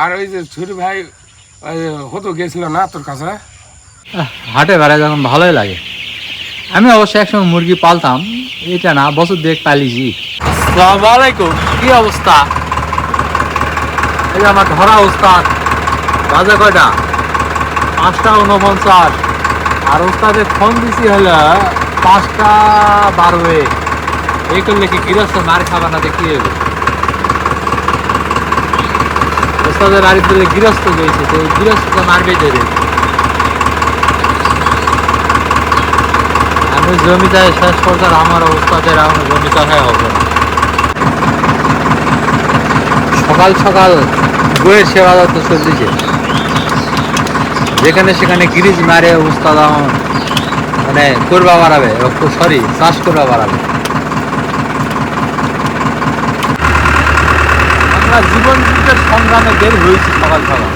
আর ওই যে ছোট ভাই হতো গেছিল না তোর কাছে? হাটে বেড়ায় যখন ভালোই লাগে। আমি অবশ্য একসময় মুরগি পালতাম এটা না বছর দেখ পালিছি আসসালামু আলাইকুম কি অবস্থা? এই যে আমার ধরা ওস্তাদ বাজে কয়টা? পাঁচটা উনপঞ্চাশ আর ওস্তাদে ফোন দিছি হলো পাঁচটা বারোয়ে। এই করলে কি গৃহস্থ মার খাবার না দেখিয়ে তো গৃহস্থ মারবে আমি শেষ আমার আমার হবে। সকাল সকাল বইয়ের সেবা যত্ন চলতেছে। যেখানে সেখানে গিরিজ মারে উস্তাদ মানে করবা বাড়াবে সরি চাষ করবা বাড়াবে। আমরা জীবন যুদ্ধের সংগ্রামে বের হয়েছি সকাল সকাল।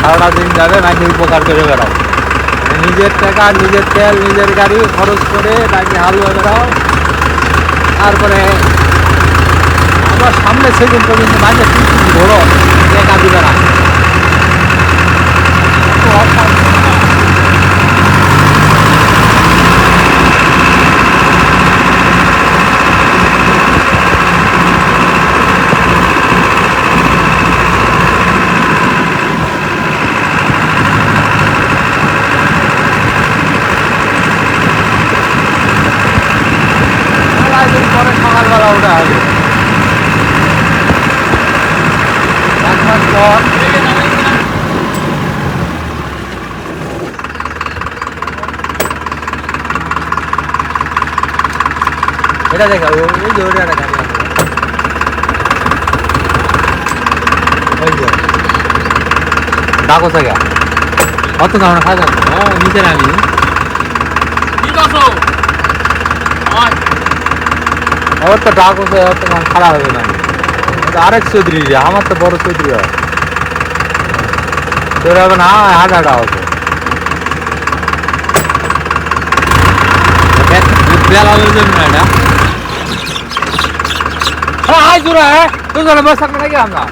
সারাটা দিন যাবে, নাকি উপকার করে বেড়াও। নিজের টাকা, নিজের তেল, নিজের গাড়ি খরচ করে নাকি হালুয়া বেড়াও। তারপরে আমার সামনে সেদিন পর্যন্ত মাঝে ঘোরো একা দিবে না তো অশান্তি। মেলায় দিন পরে সকালবেলা ওঠা হবে এক মাস পর এটা দেখা ও- ওই যে ওটা দেখা ওই যে ডাকো থেকে অত কেমন খাওয়া যাবে নিচে নামি ওর তো ডাক হচ্ছে ওর তো খারাপ হবে না ওটা আরেক চৌধুরী রে, আমার তো বড় চৌধুরী হয় তোর হবে না হাট হাটা হবে বেলা হয়ে যাবে না এটা হ্যাঁ হাই জোরে হ্যাঁ তুই জোরে বসে থাকবে নাকি আমরা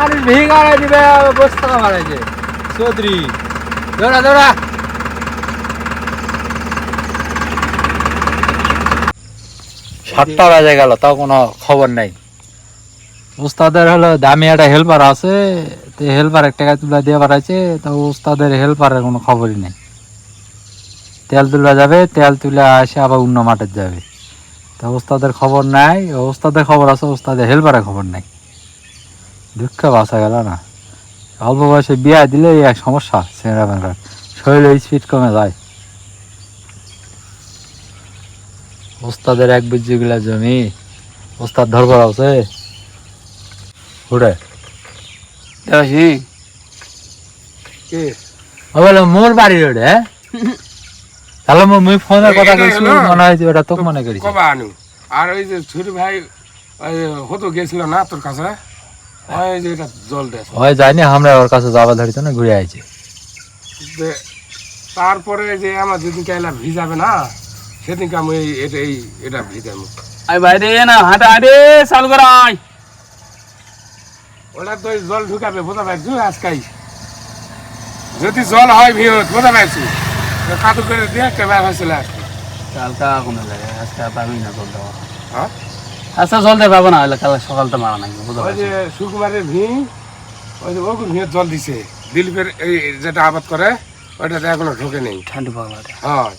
আরে ভিগাড়াই দিবে বসে থাকা মারাইছে চৌধুরী দৌড়া দৌড়া সাতটা বাজে গেল তাও কোনো খবর নাই। উস্তাদের হলো দামি একটা হেল্পার আছে তো হেল্পার এক টাকা তুলে দিয়ে পাঠাইছে তো উস্তাদের হেল্পারের কোনো খবরই নেই। তেল তুলে যাবে তেল তুলে আসে আবার অন্য মাঠে যাবে। তো উস্তাদের খবর নাই উস্তাদের খবর আছে উস্তাদের হেল্পারের খবর নাই। দুঃখ বাসা গেল না। অল্প বয়সে বিয়া দিলে এক সমস্যা ছেঁড়া বেড়ার শরীরে স্পিড কমে যায়। ওস্তাদের এক বিজি গুলা জমি ওস্তাদ ধরবার আছে। কে? বলে মোর বাড়ি হ্যাঁ? তাহলে মুই ফোনে কথা কইছি মনে হয় যে ওটা তোকে মনে করিস কবা আনু। আর ওই যে ছোট ভাই হতো গেছিল না তোর কাছে? ওই যে এটা জল দেয়। ওই যাইনি আমরা ওর কাছে যাওয়া ধরিত না ঘুরে আইছি। তারপরে যে আমার যেদিনকে এলা ভিজাবে না সেদিনকে আমি এই এটা এই এটা ভিজাবো আই বাইরে না হাঁটা আরে চালু কর আয়। ওটা তো জল ঢুকাবে বোঝা পারছু আজকাই। যদি জল হয় ভিড় বোঝা পারছু করে দিয়ে আজকে কালকা কোনো লাগে আজকে পাবি না জল দেওয়া হ্যাঁ? আচ্ছা জল পাবো না হলে কাল সকালটা মারা নাই বুঝতে ওই যে ভিঁ ওই যে ওগুলো ভিঁড় জল দিছে দিলীপের এই যেটা আবাদ করে ওইটাতে এখনও ঢোকে নেই। ঠান্ডু হ্যাঁ।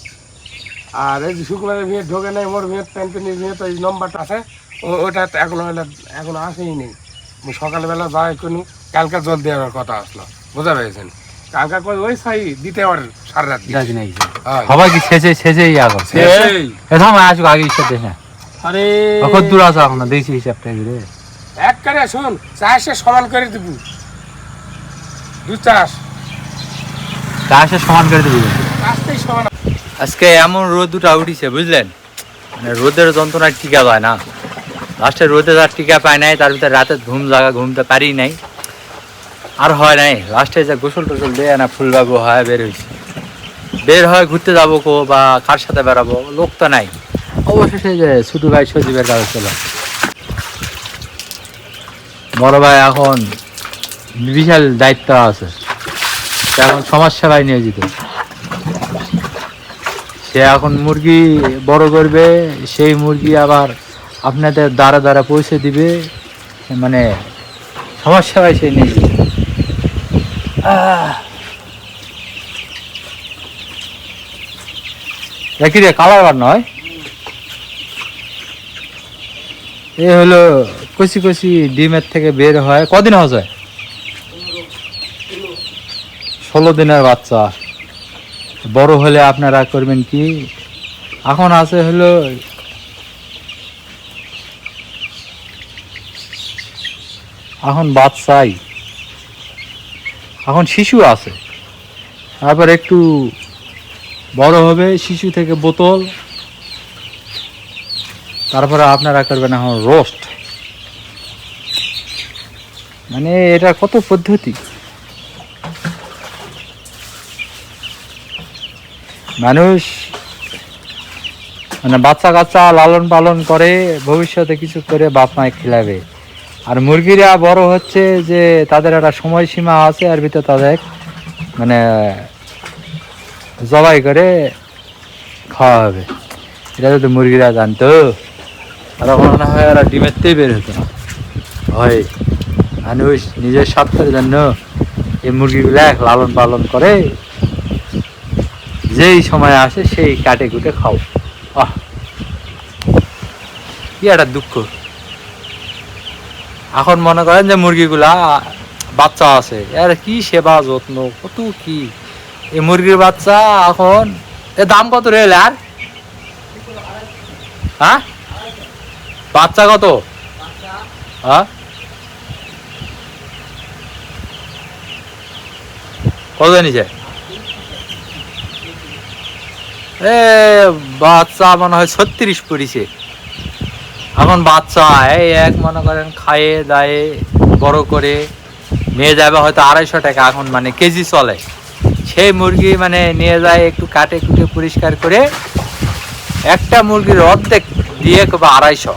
আর এই যে ভিড় ঢোকে নেই মোর ভিড় প্যান্টেনির ভিড় তো এই নম্বরটা আছে ওটা এখনও আসেই নেই। সকালবেলা যাই কোনো কালকে জল দেওয়ার কথা আসলো বুঝা পেরেছেন? কালকে কই ওই সাই দিতে আর সারা রাত দিতে। গাছ নেই হ্যাঁ। কি শেষে শেষে ইয়া শেষেই। আসুক আগে হিসাব দেখে না আরে। কত দূর আছে এখন? দেখছি হিসাবটা ঘুরে এক করে শোন চাষে সমান করে দিব। দু চাষ। চাষে সমান করে দিবি। চাষতেই সমান। আজকে এমন রোদ দুটা উঠিছে বুঝলেন? মানে রোদের যন্ত্রণায় টিকা পায় না। লাস্টে রোদে যার টিকা পায় নাই তার ভিতরে রাতে ঘুম জাগা ঘুমতে পারি নাই। আর হয় নাই। লাস্টে যে গোসল টোসল দিয়ে না, ফুলবাবু হয়, বের হয়েছে বের হয়, ঘুরতে যাব কো বা কার সাথে বেড়াবো, লোক তো নাই। অবশেষে যে ছোট ভাই সজীবের কাছে ছিল বড় ভাই এখন বিশাল দায়িত্ব আছে। এখন সমাজ সেবায় নিয়োজিত। সে এখন মুরগি বড় করবে, সেই মুরগি আবার আপনাদের দ্বারা দ্বারা পৌঁছে দিবে। মানে সমাজ সেবায় সে নিয়োজিত। দেখি রে, কালার বার নয়। এ হলো কচি কচি ডিমের থেকে বের হয়। কদিন হচ্ছে ষোলো দিনের বাচ্চা। বড় হলে আপনারা করবেন কি? এখন আছে হলো এখন বাচ্চাই এখন শিশু আছে। তারপর একটু বড় হবে, শিশু থেকে বোতল। তারপরে আপনারা করবেন এখন রোস্ট। মানে এটা কত পদ্ধতি? মানুষ মানে বাচ্চা কাচ্চা লালন পালন করে, ভবিষ্যতে কিছু করে বাপ মায় খেলাবে। আর মুরগিরা বড় হচ্ছে যে তাদের একটা সময়সীমা আছে আর ভিতরে তাদের মানে জবাই করে খাওয়া হবে। এটা যদি মুরগিরা জানতো তারা মনে হয় ওরা ডিমেরতেই বের হতো। না হয় মানুষ নিজের স্বার্থের জন্য এই মুরগিগুলা লালন পালন করে যেই সময় আসে সেই কাটে কুটে খাও। আহ কি একটা দুঃখ। এখন মনে করেন যে মুরগিগুলা বাচ্চা আছে। এর কি সেবা যত্ন, কত কি? এই মুরগির বাচ্চা এখন এর দাম কত রে আর? হ্যাঁ? বাচ্চা কত? হ্যাঁ? কত নিচে এ, বাচ্চা মনে হয় ছত্রিশ পড়িছে। এখন বাচ্চা, এই এক মনে করেন খায়ে দায়ে বড় করে নিয়ে যাবে, হয়তো আড়াইশো টাকা এখন মানে কেজি চলে। সেই মুরগি মানে নিয়ে যায় একটু কাটে কুটে পরিষ্কার করে, একটা মুরগির অর্ধেক দিয়ে বা আড়াইশো।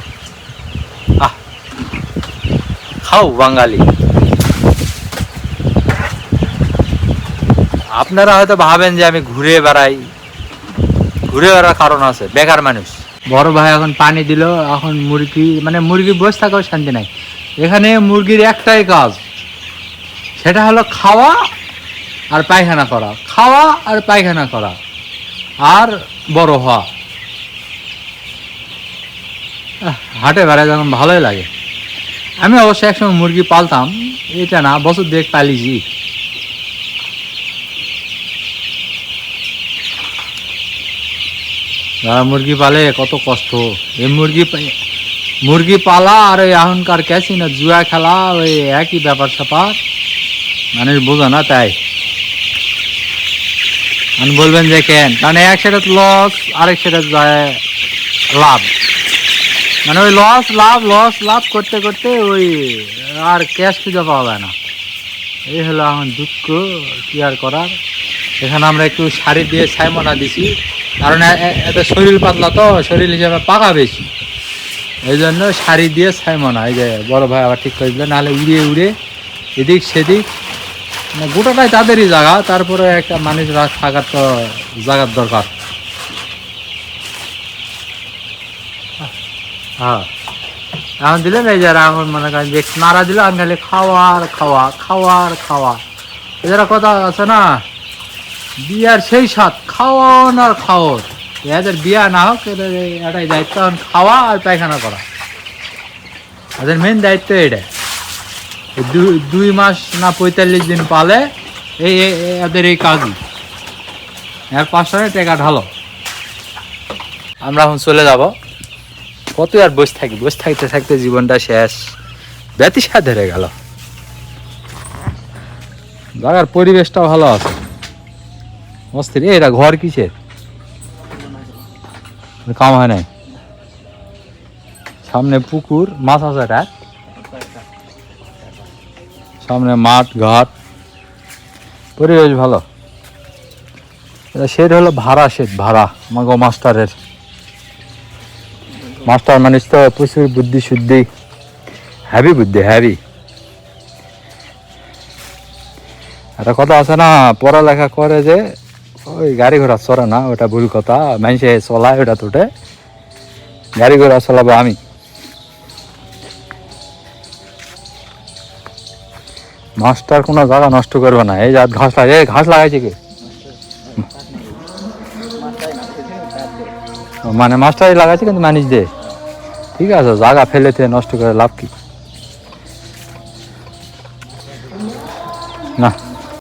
আহ, খাও বাঙালি। আপনারা হয়তো ভাবেন যে আমি ঘুরে বেড়াই, ঘুরে বেড়ার কারণ আছে, বেকার মানুষ। বড় ভাই এখন পানি দিল, এখন মুরগি মানে মুরগি বসে থাকাও শান্তি নাই। এখানে মুরগির একটাই কাজ, সেটা হলো খাওয়া আর পায়খানা করা। খাওয়া আর পায়খানা করা, আর বড় হওয়া। হাটে বেড়ায় যখন ভালোই লাগে। আমি অবশ্য একসময় মুরগি পালতাম, এটা না, বছর দেখ পালিছি যারা মুরগি পালে, কত কষ্ট। এই মুরগি মুরগি পালা আর ওই এখনকার ক্যাসিনো জুয়া খেলা, ওই একই ব্যাপার স্যাপার। মানুষ বোঝো না তাই। আমি বলবেন যে কেন? কারণ এক সেটা লস আরেক সেটা লাভ। মানে ওই লস লাভ লস লাভ করতে করতে ওই আর ক্যাশ খুঁজে পাওয়া যায় না। এই হলো এখন দুঃখ, কি আর করার? এখানে আমরা একটু শাড়ি দিয়ে ছাইমনা দিছি। কারণ এ- এ- এত শরীর পাতলা তো, শরীর হিসাবে পাকা বেশি। এই জন্য শাড়ি দিয়ে ছাইমনা এই যে বড় ভাই আবার ঠিক করে দিল, নাহলে উড়িয়ে উড়ে এদিক সেদিক মানে গোটাটাই তাদেরই জায়গা, তারপরে একটা মানুষ থাকার তো জায়গার দরকার। হ্যাঁ। এখন দিলেন এই যারা এখন মনে করেন যে নাড়া দিল আমি খালি খাওয়ার খাওয়া খাওয়ার খাওয়া। এদের কথা আছে না? বিয়ার সেই স্বাদ। খাওয়ান আর খাওয়ার এদের বিয়া না হোক, এদের এটাই দায়িত্ব, এখন খাওয়া আর পায়খানা করা। এদের মেন দায়িত্ব এটা দুই- মাস না পঁয়তাল্লিশ দিন পালে এই এদের এই কাজই। এর পাঁচশো টাকা ঢালো। আমরা এখন চলে যাব। কত আর বসে থাকি, বসে থাকতে থাকতে জীবনটা শেষ। ব্যতিসা ধরে গেল। জায়গার পরিবেশটাও ভালো আছে। অস্থির এটা ঘর কিসের? কাম হয় নাই। সামনে পুকুর, মাছ আছে এটা? সামনে মাঠ, ঘাট। পরিবেশ ভালো। এটা শেড হলো ভাড়া শেড, ভাড়া। আমাগো মাস্টারের। মাস্টার মানুষ তো প্রচুর বুদ্ধি শুদ্ধি। হ্যাভি বুদ্ধি হ্যাভি একটা কথা আছে না, পড়ালেখা করে যে ওই গাড়ি ঘোড়া চড়ে না ওটা ভুল কথা। মানুষে চলায় ওটা তোটে। গাড়ি ঘোড়া চলাবো আমি। মাস্টার কোনো জায়গা নষ্ট করবে না। এই যা ঘাস লাগে ঘাস লাগাইছে কি? মানে মাস্টারই লাগাইছে কিন্তু মানুষ দে। ঠিক আছে, জায়গা ফেলেতে নষ্ট করে লাভ কি? না।